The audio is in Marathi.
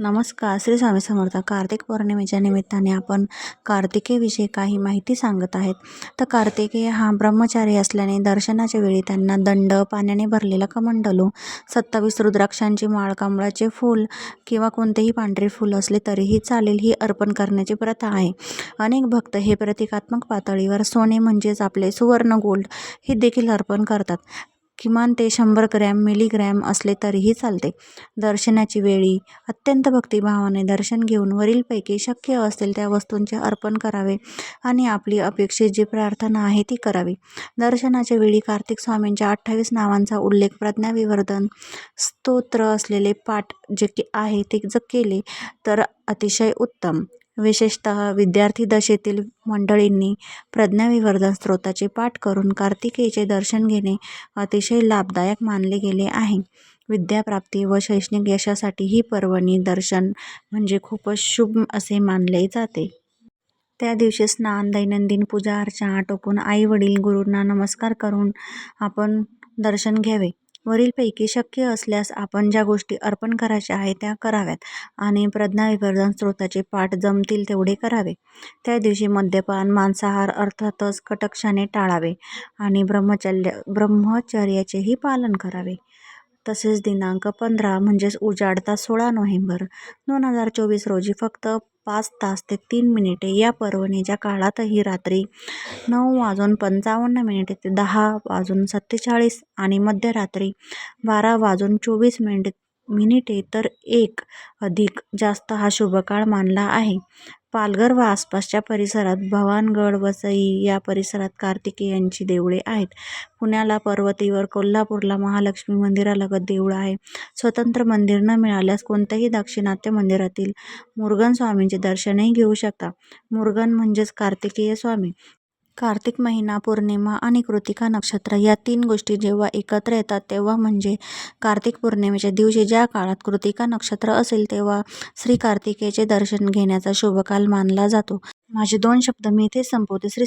नमस्कार. श्री स्वामी समर्थ. कार्तिक पौर्णिमेच्या निमित्ताने आपण कार्तिकेविषयी काही माहिती सांगत आहेत. तर कार्तिकेय हा ब्रह्मचारी असल्याने दर्शनाच्या वेळी त्यांना दंड पाण्याने भरलेला कमंडलू सत्तावीस रुद्राक्षांची माळ कमळाचे फूल किंवा कोणतेही पांढरे फूल असले तरीही चालेल ही अर्पण करण्याची प्रथा आहे. अनेक भक्त हे प्रतिकात्मक पातळीवर सोने म्हणजेच आपले सुवर्ण गोल्ड हे देखील अर्पण करतात. किमान ते शंभर ग्रॅम मिलीग्रॅम असले तरीही चालते. दर्शनाची वेळी अत्यंत भक्तिभावाने दर्शन घेऊन वरीलपैकी शक्य असतील त्या वस्तूंचे अर्पण करावे आणि आपली अपेक्षित जी प्रार्थना आहे ती करावी. दर्शनाच्या वेळी कार्तिक स्वामींच्या अठ्ठावीस नावांचा उल्लेख प्रज्ञाविवर्धन स्तोत्र असलेले पाठ जे की आहे ते जर केले तर अतिशय उत्तम. विशेषतः विद्यार्थी दशेतील मंडळींनी प्रज्ञाविवर्धन स्तोत्राचे पाठ करून कार्तिकेयचे दर्शन घेणे अतिशय लाभदायक मानले गेले आहे. विद्याप्राप्ती व शैक्षणिक यशासाठी ही पर्वणी दर्शन म्हणजे खूपच शुभ असे मानले जाते. त्या दिवशी स्नान दैनंदिन पूजा अर्चा आटोपून आई वडील गुरूंना नमस्कार करून आपण दर्शन घ्यावे. वरीलपैकी शक्य असल्यास आपण ज्या गोष्टी अर्पण करायच्या आहेत त्या कराव्यात आणि प्रज्ञाविवर्धन स्त्रोताचे पाठ जमतील तेवढे करावे. त्या दिवशी मद्यपान मांसाहार अर्थातच कटक्षाने टाळावे आणि ब्रह्मचर्य ब्रह्मचर्याचेही पालन करावे. तसेच दिनांक पंधरा म्हणजेच उजाडता सोळा नोव्हेंबर दोन हजार चोवीस रोजी फक्त पाच तास ते तीन मिनिटे या पर्वणीच्या काळातही रात्री नऊ वाजून पंचावन्न मिनिटे ते दहा वाजून सत्तेचाळीस आणि मध्यरात्री बारा वाजून चोवीस मिनिटे मिनिटे तर एक अधिक जास्त हा शुभकाळ मानला आहे. पालघर व आसपासच्या परिसरात भवानगड वसई या परिसरात कार्तिकेयांची देवळे आहेत. पुण्याला पर्वतीवर कोल्हापूरला महालक्ष्मी मंदिरालगत देऊळ आहे. स्वतंत्र मंदिर न मिळाल्यास कोणत्याही दाक्षिणात्य मंदिरातील मुरुगन स्वामींचे दर्शनही घेऊ शकता. मुरुगन म्हणजेच कार्तिकेय स्वामी. कार्तिक महिना पौर्णिमा आणि कृतिका नक्षत्र या तीन गोष्टी जेव्हा एकत्र येतात तेव्हा म्हणजे कार्तिक पौर्णिमेच्या दिवशी ज्या काळात कृतिका नक्षत्र असेल तेव्हा श्री कार्तिकेचे दर्शन घेण्याचा शुभकाल मानला जातो. माझे दोन शब्द मी इथे संपवते. श्री